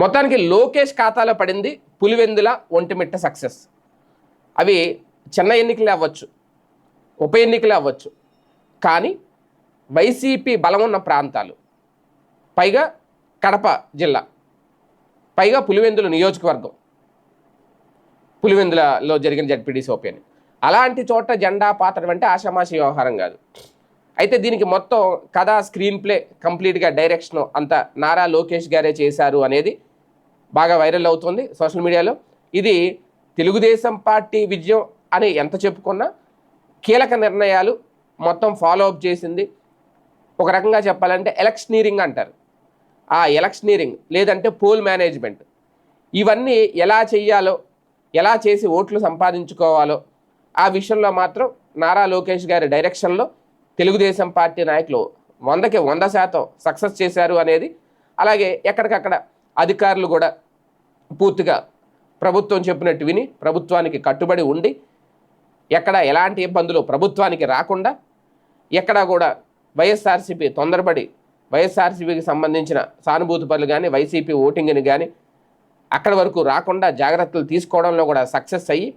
మొత్తానికి లోకేష్ ఖాతాలో పడింది పులివెందుల ఒంటిమిట్ట సక్సెస్. అవి చిన్న ఎన్నికలే అవ్వచ్చు ఉప ఎన్నికలే అవ్వచ్చు కానీ వైసీపీ బలం ఉన్న ప్రాంతాలు. పైగా కడప జిల్లా పైగా పులివెందుల నియోజకవర్గం పులివెందులలో జరిగిన జడ్పీటీసీ ఓపెన్ అలాంటి చోట జెండా పాత్ర అంటే ఆషామాషి వ్యవహారం కాదు. అయితే దీనికి మొత్తం కథ స్క్రీన్ ప్లే కంప్లీట్గా డైరెక్షన్ అంతా నారా లోకేష్ గారే చేశారు అనేది బాగా వైరల్ అవుతుంది సోషల్ మీడియాలో. ఇది తెలుగుదేశం పార్టీ విజయం అని ఎంత చెప్పుకున్నా కీలక నిర్ణయాలు మొత్తం ఫాలో అప్ చేసింది. ఒక రకంగా చెప్పాలంటే ఎలక్షనీరింగ్ అంటారు. ఆ ఎలక్షనీరింగ్ లేదంటే పోల్ మేనేజ్మెంట్ ఇవన్నీ ఎలా చేయాలో ఎలా చేసి ఓట్లు సంపాదించుకోవాలో ఆ విషయంలో మాత్రం నారా లోకేష్ గారి డైరెక్షన్లో తెలుగుదేశం పార్టీ నాయకులు వందకి వంద శాతం సక్సెస్ చేశారు అనేది. అలాగే ఎక్కడికక్కడ అధికారులు కూడా పూర్తిగా ప్రభుత్వం చెప్పినట్టు విని ప్రభుత్వానికి కట్టుబడి ఉండి ఎక్కడ ఎలాంటి ఇబ్బందులు ప్రభుత్వానికి రాకుండా ఎక్కడా కూడా వైఎస్ఆర్సీపీ తొందరపడి వైఎస్ఆర్సీపీకి సంబంధించిన సానుభూతి పనులు కానీ వైసీపీ ఓటింగ్ని కానీ అక్కడి వరకు రాకుండా జాగ్రత్తలు తీసుకోవడంలో కూడా సక్సెస్ అయ్యి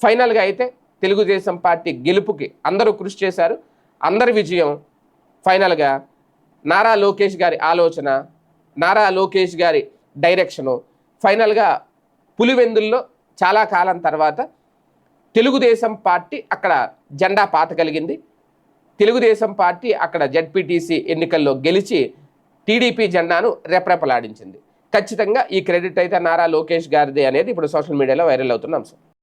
ఫైనల్గా అయితే తెలుగుదేశం పార్టీ గెలుపుకి అందరూ కృషి చేశారు. అందరి విజయం ఫైనల్గా నారా లోకేష్ గారి ఆలోచన నారా లోకేష్ గారి డైరెక్షను. ఫైనల్గా పులివెందుల్లో చాలా కాలం తర్వాత తెలుగుదేశం పార్టీ అక్కడ జెండా పాత కలిగింది. తెలుగుదేశం పార్టీ అక్కడ జడ్పీటీసీ ఎన్నికల్లో గెలిచి టీడీపీ జెండాను రెపరెపలాడించింది. ఖచ్చితంగా ఈ క్రెడిట్ అయితే నారా లోకేష్ గారిది అనేది ఇప్పుడు సోషల్ మీడియాలో వైరల్ అవుతున్న అంశం.